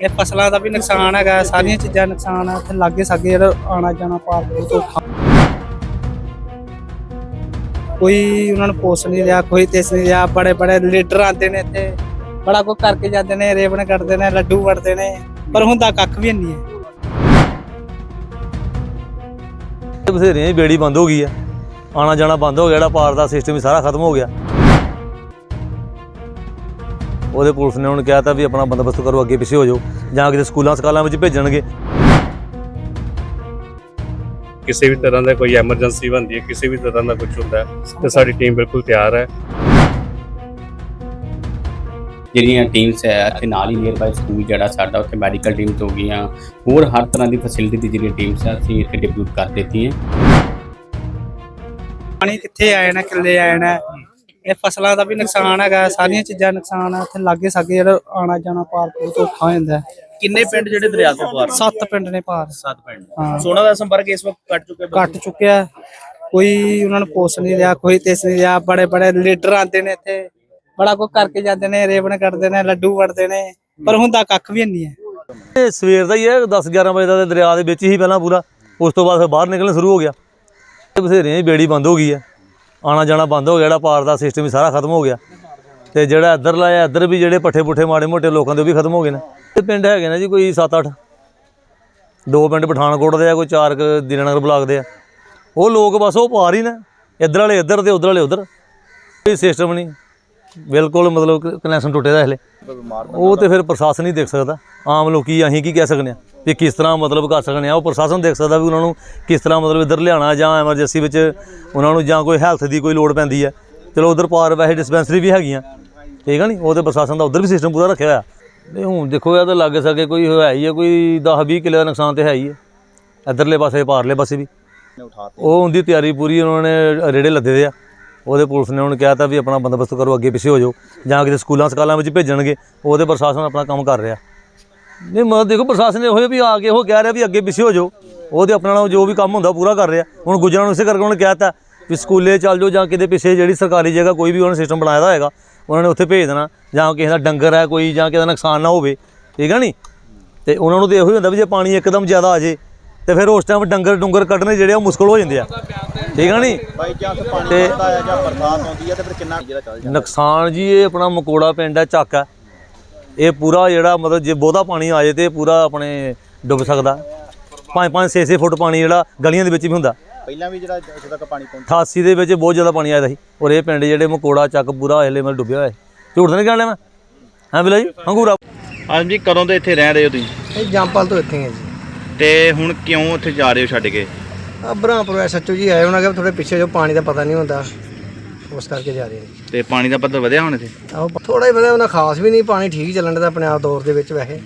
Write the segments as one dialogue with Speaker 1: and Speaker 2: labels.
Speaker 1: ਇਹ ਫਸਲਾਂ ਦਾ ਵੀ ਨੁਕਸਾਨ ਹੈਗਾ, ਸਾਰੀਆਂ ਚੀਜ਼ਾਂ ਨੁਕਸਾਨ ਹੈ, ਇੱਥੇ ਲਾਗੇ ਸਾਗੇ ਜਿਹੜਾ ਆਣਾ ਜਾਣਾ ਪਾਰ ਬਹੁਤ ਔਖਾ। ਕੋਈ ਉਹਨਾਂ ਨੂੰ ਪੋਸ ਨਹੀਂ ਰਿਹਾ, ਕੋਈ ਤੇਸ ਨਹੀਂ ਰਿਹਾ, ਬੜੇ ਬੜੇ ਲੀਡਰ ਆਉਂਦੇ ਨੇ ਇੱਥੇ, ਬੜਾ ਕੁਝ ਕਰਕੇ ਜਾਂਦੇ ਨੇ, ਰੇਵਣ ਕੱਢਦੇ ਨੇ, ਲੱਡੂ ਵੜਦੇ ਨੇ, ਪਰ ਹੁੰਦਾ ਕੱਖ ਵੀ ਨਹੀਂ ਹੈ।
Speaker 2: ਇਹ ਬੇੜੀ ਬੰਦ ਹੋ ਗਈ ਆ, ਆਣਾ ਜਾਣਾ ਬੰਦ ਹੋ ਗਿਆ, ਜਿਹੜਾ ਪਾਰ ਦਾ ਸਿਸਟਮ ਹੀ ਸਾਰਾ ਖਤਮ ਹੋ ਗਿਆ। ਉਹਦੇ ਪੁਲਿਸ ਨੇ ਹੁਣ ਕਿਹਾ ਤਾਂ ਵੀ ਆਪਣਾ ਬੰਦੋਬਸਤ ਕਰੋ ਅੱਗੇ ਪਿੱਛੇ ਹੋ ਜਾਓ ਜਾਂ ਕਿਤੇ ਸਕੂਲਾਂ ਸਕਾਲਾਂ ਵਿੱਚ ਭੇਜਣਗੇ।
Speaker 3: ਕਿਸੇ ਵੀ ਤਰ੍ਹਾਂ ਦਾ ਕੋਈ ਐਮਰਜੈਂਸੀ ਬਣਦੀ ਹੈ ਕਿਸੇ ਵੀ ਤਰ੍ਹਾਂ ਦਾ ਕੁਝ ਹੁੰਦਾ ਹੈ ਤੇ ਸਾਡੀ ਟੀਮ ਬਿਲਕੁਲ ਤਿਆਰ ਹੈ।
Speaker 4: ਜਿਹੜੀਆਂ ਟੀਮਸ ਹੈ ਇੱਥੇ ਨਾਲ ਹੀ ਨੀਅਰ ਬਾਈ ਸਕੂਲ ਜਿਹੜਾ ਸਾਡਾ ਉੱਥੇ ਮੈਡੀਕਲ ਟੀਮਸ ਹੋ ਗਈਆਂ ਹੋਰ ਹਰ ਤਰ੍ਹਾਂ ਦੀ ਫੈਸਿਲਿਟੀ ਦੀ ਜਿਹੜੀਆਂ ਟੀਮਸ ਹੈ ਅਸੀਂ ਇੱਥੇ ਡਿਪਲੋਟ ਕਰ ਦਿੱਤੀਆਂ।
Speaker 1: ਪਾਣੀ ਕਿੱਥੇ ਆਏ ਨਾ ਕਿੱਲੇ ਆਏ ਨਾ ਇਹ ਫਸਲਾਂ ਦਾ ਵੀ ਨੁਕਸਾਨ ਹੈਗਾ ਸਾਰੀਆਂ ਚੀਜ਼ਾਂ ਨੁਕਸਾਨ ਹੈ ਇੱਥੇ ਲਾਗੇ ਸਾਗੇ ਜਿਹੜਾ ਆਣਾ ਜਾਣਾ ਪਾਰ ਬਹੁਤ ਔਖਾ ਹੋ ਜਾਂਦਾ ਹੈ।
Speaker 5: ਕਿੰਨੇ ਪਿੰਡ ਜਿਹੜੇ ਦਰਿਆ ਤੋਂ ਪਾਰ?
Speaker 1: ਸੱਤ ਪਿੰਡ ਨੇ ਪਾਰ।
Speaker 5: ਸੱਤ ਪਿੰਡ।
Speaker 1: ਹਾਂ।
Speaker 5: ਸੋਨਾ ਦਾ ਸੰਪਰਕ ਇਸ ਵਕਤ ਕੱਟ ਚੁੱਕੇ
Speaker 1: ਕੱਟ ਚੁੱਕਿਆ ਕੋਈ ਉਹਨਾਂ ਨੂੰ ਪੋਸ ਨਹੀਂ ਰਿਹਾ ਕੋਈ ਤੇਸ ਨਹੀਂ ਰਿਹਾ। ਬੜੇ ਬੜੇ ਲੀਡਰ ਆਉਂਦੇ ਨੇ ਇੱਥੇ। ਬੜਾ ਕੁਝ ਕਰਕੇ ਜਾਂਦੇ ਨੇ ਰੇਵਣ ਕੱਢਦੇ ਨੇ ਲੱਡੂ ਵੜਦੇ ਨੇ। ਪਰ ਹੁੰਦਾ ਕੱਖ ਵੀ ਨਹੀਂ ਹੈ।
Speaker 2: ਇਹ ਸਵੇਰ ਦਾ ਹੀ ਹੈ 10 11 ਵਜੇ ਦਾ ਤੇ ਦਰਿਆ ਦੇ ਵਿੱਚ ਹੀ ਪਹਿਲਾਂ ਪੂਰਾ। ਉਸ ਤੋਂ ਬਾਅਦ ਫਿਰ ਬਾਹਰ ਨਿਕਲਣਾ ਸ਼ੁਰੂ ਹੋ ਗਿਆ। ਬਥੇਰੀਆਂ ਦੀ ਬੇੜੀ ਬੰਦ ਹੋ ਗਈ ਆ ਆਣਾ ਜਾਣਾ ਬੰਦ ਹੋ ਗਿਆ, ਜਿਹੜਾ ਪਾਰ ਦਾ ਸਿਸਟਮ ਹੀ ਸਾਰਾ ਖਤਮ ਹੋ ਗਿਆ। ਤੇ ਜਿਹੜਾ ਇੱਧਰ ਲਾਇਆ, ਇੱਧਰ ਵੀ ਜਿਹੜੇ ਪੱਠੇ ਪੁੱਠੇ ਮਾੜੇ ਮੋਟੇ ਲੋਕਾਂ ਦੇ ਉਹ ਵੀ ਖਤਮ ਹੋ ਗਏ ਨੇ। ਇਹ ਪਿੰਡ ਹੈਗੇ ਨੇ ਜੀ ਕੋਈ 7-8 ਦੋ ਪਿੰਡ ਪਠਾਨਕੋਟ ਦੇ ਆ, ਕੋਈ ਚਾਰ ਕੁ ਦੀਨਾਨਗਰ ਬਲਾਕ ਦੇ ਆ। ਉਹ ਲੋਕ ਬਸ ਉਹ ਪਾਰ ਹੀ ਨੇ, ਇੱਧਰ ਵਾਲੇ ਇੱਧਰ ਤੇ ਉੱਧਰ ਵਾਲੇ ਉੱਧਰ। ਕੋਈ ਸਿਸਟਮ ਨਹੀਂ, ਬਿਲਕੁਲ ਮਤਲਬ ਕਨੈਕਸ਼ਨ ਟੁੱਟੇ ਦਾ ਹਲੇ। ਉਹ ਤੇ ਫਿਰ ਪ੍ਰਸ਼ਾਸਨ ਹੀ ਦੇਖ ਸਕਦਾ। ਆਮ ਲੋਕੀ ਅਸੀਂ ਕੀ ਕਹਿ ਸਕਦੇ ਆ ਵੀ ਕਿਸ ਤਰ੍ਹਾਂ ਮਤਲਬ ਕਰ ਸਕਦੇ ਆ, ਉਹ ਪ੍ਰਸ਼ਾਸਨ ਦੇਖ ਸਕਦਾ ਵੀ ਉਹਨਾਂ ਨੂੰ ਕਿਸ ਤਰ੍ਹਾਂ ਮਤਲਬ ਇੱਧਰ ਲਿਆਉਣਾ ਜਾਂ ਐਮਰਜੈਂਸੀ ਵਿੱਚ ਉਹਨਾਂ ਨੂੰ ਜਾਂ ਕੋਈ ਹੈਲਥ ਦੀ ਕੋਈ ਲੋੜ ਪੈਂਦੀ ਹੈ। ਚਲੋ ਉਧਰ ਪਾਰ ਵੈਸੇ ਡਿਸਪੈਂਸਰੀ ਵੀ ਹੈਗੀਆਂ, ਠੀਕ ਹੈ ਨਹੀਂ ਉਹ ਤੇ ਪ੍ਰਸ਼ਾਸਨ ਦਾ ਉਧਰ ਵੀ ਸਿਸਟਮ ਪੂਰਾ ਰੱਖਿਆ ਹੋਇਆ। ਨਹੀਂ ਹੁਣ ਦੇਖੋ ਇਹ ਤਾਂ ਲੱਗ ਸਕੇ ਕੋਈ ਹੈ ਹੀ ਹੈ ਕੋਈ 10 20 ਕਿੱਲੇ ਦਾ ਨੁਕਸਾਨ ਤੇ ਹੈ ਹੀ ਹੈ ਇੱਧਰਲੇ ਪਾਸੇ, ਪਾਰਲੇ ਪਾਸੇ ਵੀ। ਉਹ ਉਹਦੀ ਤਿਆਰੀ ਪੂਰੀ ਉਹਨਾਂ ਨੇ ਰੇੜੇ ਲੱਦੇ ਦੇ ਆ। ਉਹਦੇ ਪੁਲਿਸ ਨੇ ਉਹਨੂੰ ਕਿਹਾ ਤਾਂ ਵੀ ਆਪਣਾ ਬੰਦੋਬਸਤ ਕਰੋ, ਅੱਗੇ ਪਿੱਛੇ ਹੋ ਜਾਓ। ਜਾਂ ਕਿਤੇ ਸਕੂਲਾਂ, ਸਕਾਲਾਂ ਵਿੱਚ ਭੇਜਣਗੇ। ਉਹਦੇ ਪ੍ਰਸ਼ਾਸਨ ਆਪਣਾ ਕੰਮ ਕਰ ਰਿਹਾ। ਨਹੀਂ ਮਤਲਬ ਦੇਖੋ ਪ੍ਰਸ਼ਾਸਨ ਨੇ ਹੋਏ ਵੀ ਆ ਕੇ ਉਹ ਕਹਿ ਰਿਹਾ ਵੀ ਅੱਗੇ ਪਿੱਛੇ ਹੋ ਜਾਓ। ਉਹਦੇ ਆਪਣਾ ਨਾਲ ਜੋ ਵੀ ਕੰਮ ਹੁੰਦਾ ਪੂਰਾ ਕਰ ਰਿਹਾ। ਹੁਣ ਗੁਜਰਾਂ ਨੂੰ ਇਸੇ ਕਰਕੇ ਉਹਨੇ ਕਿਹਾ ਤਾ ਵੀ ਸਕੂਲੇ ਚੱਲ ਜਾਓ ਜਾਂ ਕਿਤੇ ਪਿੱਛੇ ਜਿਹੜੀ ਸਰਕਾਰੀ ਜਗ੍ਹਾ ਕੋਈ ਵੀ ਉਹਨੇ ਸਿਸਟਮ ਬਣਾਇਆ ਦਾ ਹੋਏਗਾ ਉਹਨਾਂ ਨੇ ਉੱਥੇ ਭੇਜ ਦੇਣਾ। ਜਾਂ ਕਿਸੇ ਦਾ ਡੰਗਰ ਹੈ ਕੋਈ ਜਾਂ ਕਿਸੇ ਦਾ ਨੁਕਸਾਨ ਨਾ ਹੋਵੇ। ਠੀਕ ਹੈ ਨਹੀਂ ਤੇ ਉਹਨਾਂ ਨੂੰ ਤੇ ਇਹੋ ਹੀ ਹੁੰਦਾ ਵੀ ਜੇ ਪਾਣੀ ਇੱਕਦਮ ਜ਼ਿਆਦਾ ਆ ਜੇ ਤੇ ਫਿਰ ਉਸ ਟਾਈਮ ਡੰਗਰ ਡੁੰਗਰ ਕੱਢਣੇ ਜਿਹੜੇ ਉਹ ਮੁਸ਼ਕਲ ਹੋ ਜਾਂਦੇ ਆ। ਠੀਕ ਹੈ ਨਹੀਂ
Speaker 6: ਬਾਈ ਚਾਂਸ ਪਾਣੀ
Speaker 2: ਤੇ-
Speaker 6: ਆਉਂਦਾ ਹੈ ਜਾਂ ਬਰਸਾਤ ਆਉਂਦੀ ਹੈ ਤੇ ਫਿਰ ਕਿੰਨਾ ਜਿਹੜਾ ਚੱਲ ਜਾਂਦਾ।
Speaker 2: ਨੁਕਸਾਨ ਜੀ ਇਹ ਆਪਣਾ ਮਕੋੜਾ ਪਿੰਡ ਹੈ ਚੱਕ ਹੈ। ਇਹ ਪੂਰਾ ਜਿਹੜਾ ਮਤਲਬ ਜੇ ਬਹੁਤਾ ਪਾਣੀ ਆ ਜਾਏ ਤੇ ਪੂਰਾ ਆਪਣੇ ਡੁੱਬ ਸਕਦਾ। 5-5 6-6 ਫੁੱਟ ਪਾਣੀ ਜਿਹੜਾ ਗਲੀਆਂ ਦੇ ਵਿੱਚ ਵੀ ਹੁੰਦਾ।
Speaker 6: ਪਹਿਲਾਂ ਵੀ ਜਿਹੜਾ ਇੱਥੇ ਤੱਕ ਪਾਣੀ ਪਹੁੰਚਿਆ।
Speaker 2: 88 ਦੇ ਵਿੱਚ ਬਹੁਤ ਜ਼ਿਆਦਾ ਪਾਣੀ ਆਇਆ ਸੀ। ਔਰ ਇਹ ਪਿੰਡ ਜਿਹੜੇ ਮਕੋੜਾ ਚੱਕ ਪੂਰਾ ਹਲੇ ਮਤਲਬ ਡੁੱਬਿਆ ਹੋਇਆ ਹੈ ਝੂਠ ਤਾਂ ਨਹੀਂ ਕਹਿਣ ਲਿਆ ਮੈਂ? ਹਾਂ ਬਿਲਾ ਜੀ? ਹੰਗੂਰਾ
Speaker 5: ਹਾਂਜੀ ਕਦੋਂ ਦੇ ਇੱਥੇ ਰਹਿ ਰਹੇ ਹੋ ਤੁਸੀਂ?
Speaker 7: ਇਹ ਜੰਪਲ ਤੋਂ ਇੱਥੇ ਹੈ ਜੀ।
Speaker 5: ਤੇ ਹੁਣ ਕਿਉਂ ਇੱਥੇ ਜਾ ਰਹੇ ਹੋ ਛੱਡ ਕੇ?
Speaker 7: ਆ ਬ੍ਰਹਮਪੁਰ ਐਸਐਚਓ ਜੀ ਆਏ ਉਹਨਾਂ ਕਿ ਥੋੜੇ ਪਿੱਛੇ ਜੋ ਪਾਣੀ ਦਾ ਪਤਾ ਨਹੀਂ ਹੁੰਦਾ। ਉਸ ਕਰਕੇ ਜਾ ਰਹੇ ਨੇ
Speaker 5: ਤੇ ਪਾਣੀ ਦਾ ਪੱਧਰ ਵਧਿਆ ਹੁਣ ਇੱਥੇ?
Speaker 7: ਆਹ ਥੋੜਾ ਹੀ ਵਧਿਆ ਉਹਨਾਂ ਖਾਸ ਵੀ ਨਹੀਂ ਪਾਣੀ ਠੀਕ ਚੱਲਣ ਦਾ ਆਪਣੇ ਆਪ ਦੌਰ ਦੇ ਵਿੱਚ ਵੈਸੇ।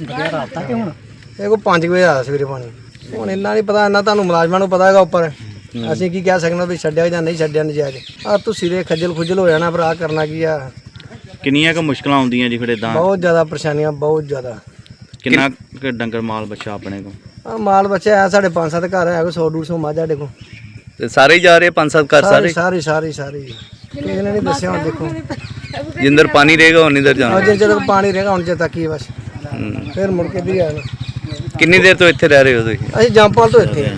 Speaker 7: ਵਧੀਆ ਰਾਤਾ ਕਿ ਹੁਣ? ਇਹ ਕੋ 5 ਵਜੇ ਆਇਆ ਸਵੇਰੇ ਪਾਣੀ। ਹੁਣ ਇੰਨਾ ਨਹੀਂ ਪਤਾ ਇੰਨਾ ਤੁਹਾਨੂੰ ਮੁਲਾਜ਼ਮਾਂ ਨੂੰ ਪਤਾ ਹੈਗਾ ਉੱਪਰ। ਅਸੀਂ ਕੀ ਕਹਿ ਸਕਦੇ ਹਾਂ ਵੀ ਛੱਡਿਆ ਜਾਂ ਨਹੀਂ ਛੱਡਿਆ ਨਜਾਇਜ਼। ਆ ਤੁਸੀਂ ਦੇ ਖੱਜਲ ਖੁੱਜਲ ਹੋ ਜਾਣਾ ਭਰਾ ਕਰਨਾ ਕੀ ਆ?
Speaker 5: ਕਿੰਨੀਆਂ ਕੁ ਮੁਸ਼ਕਲਾਂ ਆਉਂਦੀਆਂ ਜੀ ਫਿਰ ਇਦਾਂ?
Speaker 7: ਬਹੁਤ ਜ਼ਿਆਦਾ ਪਰੇਸ਼ਾਨੀਆਂ ਬਹੁਤ ਜ਼ਿਆਦਾ।
Speaker 5: ਕਿੰਨਾ ਕੁ ਡੰਗਰ ਮਾਲ ਬੱਚਾ ਆਪਣੇ ਕੋਲ?
Speaker 7: ਆ ਮਾਲ ਬੱਚਾ ਆ ਸਾਡੇ ਪੰਜ ਸੱਤ ਘਰ ਹੈ ਕੋਈ 100 150 ਮੱਝ ਸਾਡੇ ਕੋਲ।
Speaker 5: ਤੇ ਸਾਰੇ ਹੀ ਜਾ ਰਹੇ ਪੰਜ ਸੱਤ ਘਰ
Speaker 7: ਸਾਰੇ? ਸਾਰੇ ਸਾਰੇ ਸਾਰੇ ਕਿਸੇ ਨੇ ਨਹੀਂ ਦੱਸਿਆ ਹੁਣ ਦੇਖੋ।
Speaker 5: ਜਿੰਦਰ ਪਾਣੀ ਰਹੇਗਾ ਹੁਣ ਇਧਰ
Speaker 7: ਅਜੇ ਜਦੋਂ ਪਾਣੀ ਰਹੇਗਾ ਹੁਣ ਜੇ ਤੱਕ ਹੀ ਬਸ। ਫਿਰ ਮੁੜ ਕੇ ਵੀ ਆਣਾ
Speaker 5: ਕਿੰਨੀ ਦੇਰ ਤੋਂ ਇੱਥੇ ਰਹਿ ਰਹੇ ਹੋ ਤੁਸੀਂ?
Speaker 7: ਅਸੀਂ ਜੰਪਾਲ ਤੋਂ ਇੱਥੇ ਹਾਂ।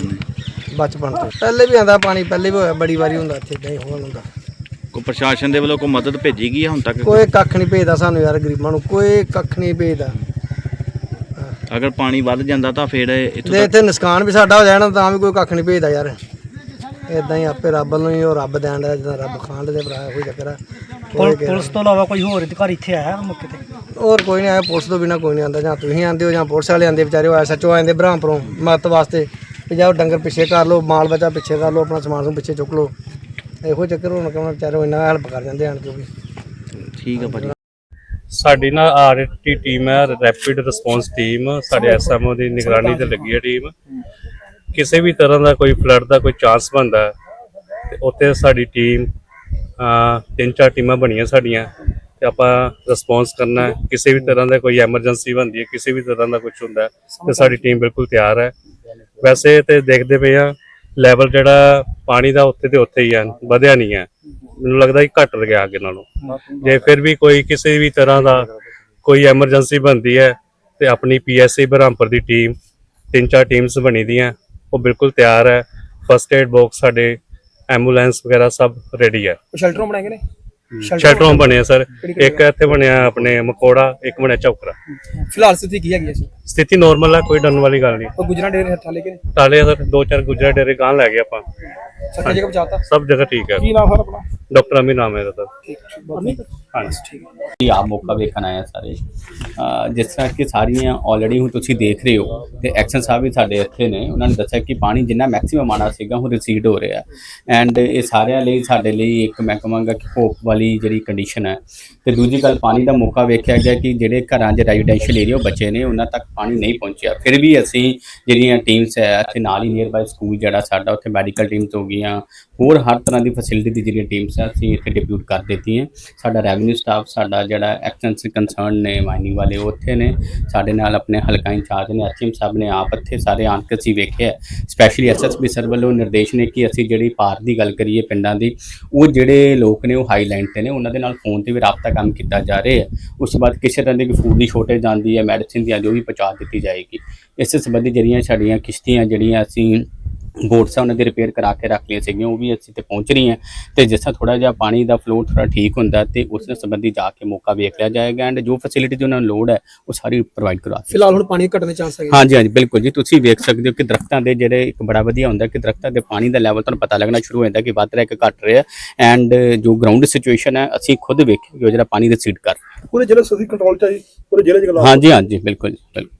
Speaker 7: ਬਚਪਨ ਤੋਂ। ਪਹਿਲੇ ਵੀ ਆਂਦਾ ਪਾਣੀ ਪਹਿਲੇ ਵੀ ਹੋਇਆ ਬੜੀ ਵਾਰੀ ਹੁੰਦਾ ਇੱਥੇ ਨਹੀਂ ਹੋਣ ਹੁੰਦਾ।
Speaker 5: ਕੋਈ ਪ੍ਰਸ਼ਾਸਨ ਦੇ ਵੱਲੋਂ ਕੋਈ ਮਦਦ ਭੇਜੀ ਗਈ ਹੈ ਹੁਣ ਤੱਕ?
Speaker 7: ਕੋਈ ਕੱਖ ਨਹੀਂ ਭੇਜਦਾ ਸਾਨੂੰ ਯਾਰ ਗਰੀਬਾਂ ਨੂੰ ਕੋਈ ਕੱਖ ਨਹੀਂ ਭੇਜਦਾ।
Speaker 5: ਅਗਰ ਪਾਣੀ ਵੱਧ ਜਾਂਦਾ ਤਾਂ ਫਿਰ ਇੱਥੋਂ
Speaker 7: ਇੱਥੇ ਨੁਕਸਾਨ ਵੀ ਸਾਡਾ ਹੋ ਜਾਣਾ ਤਾਂ ਵੀ ਕੋਈ ਕੱਖ ਨਹੀਂ ਭੇਜਦਾ ਯਾਰ। ਇਦਾਂ ਹੀ ਆਪੇ ਰੱਬ ਨੂੰ ਹੀ ਉਹ ਰੱਬ ਦੇਣ ਦਾ ਜਿੱਦਾਂ ਰੱਬ ਖਾਂਡ ਦੇ ਭਰਾ ਕੋਈ ਚੱਕਰ ਆ। ਪੁਲਿਸ
Speaker 1: ਤੋਂ ਇਲਾਵਾ ਕੋਈ ਹੋਰ ਅਧਿਕਾਰੀ ਇੱਥੇ ਆਇਆ ਮੌਕੇ ਤੇ?
Speaker 7: ਹੋਰ ਕੋਈ ਨਹੀਂ ਆਇਆ ਪੁਲਿਸ ਤੋਂ ਬਿਨਾ ਕੋਈ ਨਹੀਂ ਆਂਦਾ ਜਾਂ ਤੁਸੀਂ ਆਂਦੇ ਹੋ ਜਾਂ ਪੁਲਿਸ ਵਾਲੇ ਆਂਦੇ ਵਿਚਾਰੇ ਉਹ ਐਸਐਚਓ ਆਂਦੇ ਬ੍ਰਹਮਪੁਰੋਂ ਮਤ ਵਾਸਤੇ ਵੀ ਜਾਓ ਡੰਗਰ ਪਿੱਛੇ ਕਰ ਲਓ ਮਾਲ ਬਚਾ ਪਿੱਛੇ ਕਰ ਲਓ ਆਪਣਾ ਸਮਾਨ ਨੂੰ ਪਿੱਛੇ ਚੁੱਕ ਲਓ। ਇਹੋ ਚੱਕਰ ਹੁਣ ਕਹਿੰਦਾ ਵਿਚਾਰੇ ਉਹ ਇੰਨਾ ਹੈਲਪ ਕਰ ਜਾਂਦੇ ਆਣ ਕੇ ਵੀ।
Speaker 5: ਠੀਕ ਆ ਭਾਜੀ।
Speaker 3: ਸਾਡੀ ਨਾ ਆਰਟੀ ਟੀਮ ਹੈ ਰੈਪਿਡ ਰਿਸਪੌਂਸ ਟੀਮ ਸਾਡੇ ਐਸਐਮਓ ਦੀ ਨਿਗਰਾਨੀ ਤੇ ਲੱਗੀ ਹੈ ਟੀਮ। ਕਿਸੇ ਵੀ ਤਰ੍ਹਾਂ ਦਾ ਕੋਈ ਫਲੱਡ ਦਾ ਕੋਈ ਚਾਂਸ ਬਣਦਾ ਤੇ ਉੱਥੇ ਸਾਡੀ ਟੀਮ ਤਿੰਨ ਚਾਰ ਟੀਮਾਂ ਬਣੀਆਂ ਸਾਡੀਆਂ ਤੇ ਆਪਾਂ ਰਿਸਪੌਂਸ ਕਰਨਾ ਹੈ। ਕਿਸੇ ਵੀ ਤਰ੍ਹਾਂ ਦਾ ਕੋਈ ਐਮਰਜੈਂਸੀ ਬਣਦੀ ਹੈ ਕਿਸੇ ਵੀ ਤਰ੍ਹਾਂ ਦਾ ਕੁਝ ਹੁੰਦਾ ਹੈ, ਤੇ ਸਾਡੀ ਟੀਮ ਬਿਲਕੁਲ ਤਿਆਰ ਹੈ। ਵੈਸੇ ਤੇ ਦੇਖਦੇ ਪਏ ਆ ਲੈਵਲ ਜਿਹੜਾ ਪਾਣੀ ਦਾ ਉੱਥੇ ਤੇ ਉੱਥੇ ਹੀ ਹੈ ਵਧਿਆ ਨਹੀਂ ਹੈ। ਮੈਨੂੰ ਲੱਗਦਾ ਕਿ ਘਟ ਗਿਆ ਅੱਗੇ ਨਾਲੋਂ। ਜੇ ਫਿਰ ਵੀ ਕੋਈ ਕਿਸੇ ਵੀ ਤਰ੍ਹਾਂ ਦਾ ਕੋਈ ਐਮਰਜੈਂਸੀ ਬਣਦੀ ਹੈ ਤੇ ਆਪਣੀ ਪੀਐਸਸੀ ਬ੍ਰਹਮਪੁਰ ਦੀ ਟੀਮ ਤਿੰਨ ਚਾਰ ਟੀਮਸ ਬਣੀ ਦੀਆਂ ਉਹ ਬਿਲਕੁਲ ਤਿਆਰ ਹੈ। ਫਸਟ ਏਡ ਬਾਕਸ ਸਾਡੇ ਐਂਬੂਲੈਂਸ ਵਗੈਰਾ ਸਭ ਰੈਡੀ ਹੈ।
Speaker 8: ਸ਼ੈਲਟਰ ਬਣਾਏ ਨੇ?
Speaker 3: ਸ਼ੈਲਟਰ ਹੋਮ ਬਣੇ ਆ ਸਰ ਇੱਕ ਇੱਥੇ ਬਣਿਆ ਆਪਣੇ ਮਕੋੜਾ ਇੱਕ ਬਣਿਆ ਚੌਕਰਾ।
Speaker 8: ਫਿਲਹਾਲ ਸਥਿਤੀ ਕੀ ਹੈਗੀ ਇਸ
Speaker 3: ਸਥਿਤੀ ਨਾਰਮਲ ਹੈ ਕੋਈ ਡਰਨ ਵਾਲੀ ਗੱਲ ਨਹੀਂ।
Speaker 8: ਉਹ ਗੁਜਰਾਂ ਡੇਰੇ ਹੱਥਾਂ ਲੈ ਕੇ?
Speaker 3: ਤਾਲੇ ਸਰ ਦੋ ਚਾਰ ਗੁਜਰਾ ਡੇਰੇ ਗਾਂ ਲੈ ਗਏ ਆਪਾਂ।
Speaker 8: ਸੱਚੀ ਜਗ੍ਹਾ ਪਹੁੰਚਾਤਾ?
Speaker 3: ਸਭ ਜਗ੍ਹਾ ਠੀਕ ਹੈ।
Speaker 8: ਕੀ ਨਾਮ ਸਰ ਆਪਣਾ?
Speaker 3: ਡਾਕਟਰ ਅਮੀ ਨਾਮ ਹੈ ਇਹਦਾ ਸਰ
Speaker 8: ਠੀਕ ਠੀਕ।
Speaker 3: ਹਾਂਜੀ।
Speaker 4: ਆਪ ਮੌਕਾ ਵੇਖਣ ਆਏ ਆ ਸਾਰੇ ਜਿਸ ਤਰ੍ਹਾਂ ਕਿ ਸਾਰੀਆਂ ਆਲਰੇਡੀ ਹੁਣ ਤੁਸੀਂ ਦੇਖ ਰਹੇ ਹੋ ਤੇ ਐਕਸ਼ਨ ਸਾਹਿਬ ਵੀ ਸਾਡੇ ਇੱਥੇ ਨੇ। ਉਹਨਾਂ ਨੇ ਦੱਸਿਆ ਕਿ ਪਾਣੀ ਜਿੰਨਾ ਮੈਕਸਿਮਮ ਆਣਾ ਸੀਗਾ ਹੁਣ ਰਿਸੀਡ ਹੋ ਰਿਹਾ। ਐਂਡ ਇਹ ਸਾਰਿਆਂ ਲਈ ਸਾਡੇ ਲਈ ਇੱਕ ਮੈਂ ਕਹਾਂਗਾ ਕਿ ਹੋਪ ਵਾਲੀ ਜਿਹੜੀ ਕੰਡੀਸ਼ਨ ਹੈ। ਤੇ ਦੂਜੀ ਗੱਲ, ਪਾਣੀ ਦਾ ਮੌਕਾ ਵੇਖਿਆ ਗਿਆ ਕਿ ਜਿਹੜੇ ਘਰਾਂ 'ਚ ਰੈਜ਼ੀਡੈਂਸ਼ੀਅਲ ਏਰੀਆ ਬੱਚੇ ਨੇ, ਉਹਨਾਂ ਤੱਕ ਪਾਣੀ ਨਹੀਂ ਪਹੁੰਚਿਆ। ਫਿਰ ਵੀ ਅਸੀਂ ਜਿਹੜੀਆਂ ਟੀਮਸ ਹੈ, ਇੱਥੇ ਨਾਲ ਹੀ ਨੀਅਰ ਬਾਈ ਸਕੂਲ ਜਿਹੜਾ ਸਾਡਾ, ਉੱਥੇ ਮੈਡੀਕਲ ਟੀਮਸ ਹੋ ਗਈਆਂ ਹੋਰ ਹਰ ਤਰ੍ਹਾਂ ਦੀ ਫੈਸਿਲਿਟੀ ਦੀ ਜਿਹੜੀਆਂ ਟੀਮਸ ਹੈ ਅਸੀਂ ਇੱਥੇ ਡਿਪਿਊਟ ਕਰ ਦਿੱਤੀਆਂ। ਸਾਡਾ ਰੈਵਨਿਊ ਸਟਾਫ ਸਾਡਾ ਜਿਹੜਾ ਐਕਸਟੈਂਸਿਵ ਕੰਸਰਨ ਨੇ ਮਾਈਨਿੰਗ ਵਾਲੇ, ਉਹ ਉੱਥੇ ਨੇ। ਸਾਡੇ ਨਾਲ ਆਪਣੇ ਹਲਕਾ ਇੰਚਾਰਜ ਨੇ ਐਚਐਮ ਸਾਹਿਬ ਨੇ, ਆਪ ਇੱਥੇ ਸਾਰੇ ਆਣ ਕੇ ਅਸੀਂ ਵੇਖਿਆ। ਸਪੈਸ਼ਲੀ ਐਸਐਸਬੀ ਸਰ ਵੱਲੋਂ ਨਿਰਦੇਸ਼ ਨੇ ਕਿ ਅਸੀਂ ਜਿਹੜੀ ਪਾਰ ਦੀ ਗੱਲ ਕਰੀਏ ਪਿੰਡਾਂ ਦੀ, ਉਹ ਜਿਹੜੇ ਲੋਕ ਨੇ, ਉਹ ਹਾਈ ਲਾਈਨ ਤੇ ਨੇ। ਉਹਨਾਂ ਦੇ ਨਾਲ ਫੋਨ ਤੇ ਵੀ ਰਾਬਤਾ ਕੰਮ ਕੀਤਾ ਜਾ ਰਿਹਾ ਹੈ। ਉਸ ਤੋਂ ਬਾਅਦ ਕਿਸੇ ਤਰ੍ਹਾਂ ਦੀ ਫੂਡ ਦੀ ਸ਼ੋਰਟੇਜ ਆਉਂਦੀ ਹੈ ਮੈਡੀਸਿਨ ਦੀ ਜੋ ਵੀ ਪਹੁੰਚਾ ਦਿੱਤੀ ਜਾਏਗੀ। ਇਸ ਸੰਬੰਧੀ ਜਿਹੜੀਆਂ ਸਾਡੀਆਂ ਕਿਸ਼ਤੀਆਂ, ਜਿਹੜੀਆਂ ਅਸੀਂ ਬੋਟਸ ਆ ਉਹਨਾਂ ਦੀ ਰਿਪੇਅਰ ਕਰਾ ਕੇ ਰੱਖ ਲਈਆਂ ਸੀਗੀਆਂ ਉਹ ਵੀ ਅਸੀਂ ਤੇ ਪਹੁੰਚ ਰਹੀਆਂ। ਤੇ ਜਿਸ ਤਰ੍ਹਾਂ ਥੋੜਾ ਜਿਹਾ ਪਾਣੀ ਦਾ ਫਲੋ ਥੋੜਾ ਠੀਕ ਹੁੰਦਾ ਤੇ ਉਸ ਦੇ ਸੰਬੰਧੀ ਜਾ ਕੇ ਮੌਕਾ ਵੇਖ ਲਿਆ ਜਾਏਗਾ ਐਂਡ ਜੋ ਫੈਸਿਲਿਟੀ ਦੀ ਉਹਨਾਂ ਨੂੰ ਲੋੜ ਹੈ ਉਹ ਸਾਰੀ ਪ੍ਰੋਵਾਈਡ ਕਰਵਾ ਦਿੱਤੀ
Speaker 8: ਫਿਲਹਾਲ ਹੁਣ ਪਾਣੀ ਘਟਣ ਦੇ ਚਾਂਸ ਹੈਗੇ।
Speaker 4: ਹਾਂਜੀ ਹਾਂਜੀ ਬਿਲਕੁਲ ਜੀ। ਤੁਸੀਂ ਵੇਖ ਸਕਦੇ ਹੋ ਕਿ ਦਰਖਤਾਂ ਦੇ ਜਿਹੜੇ ਇੱਕ ਬੜਾ ਵਧੀਆ ਹੁੰਦਾ ਕਿ ਦਰਖਤਾਂ ਦੇ ਪਾਣੀ ਦਾ ਲੈਵਲ ਤੁਹਾਨੂੰ ਪਤਾ ਲੱਗਣਾ ਸ਼ੁਰੂ ਹੋ ਜਾਂਦਾ ਕਿ ਵੱਧ ਰਿਹਾ ਕਿ ਘਟ ਰਿਹਾ। ਐਂਡ ਜੋ ਗਰਾਊਂਡ ਸਿਚੁਏਸ਼ਨ ਹੈ ਅਸੀਂ ਖੁਦ ਉਹ ਜਿਹੜਾ ਪਾਣੀ ਰਿਸੀਡ ਕਰ
Speaker 8: ਪੂਰੇ ਜ਼ਿਲ੍ਹੇ ਸਥਿਤੀ ਕੰਟਰੋਲ ਚ ਹੈ ਜੀ ਪੂਰੇ ਜ਼ਿਲ੍ਹੇ ਚ
Speaker 4: ਹਾਂਜੀ ਹਾਂਜੀ ਬਿਲਕੁਲ ਬਿਲਕੁਲ।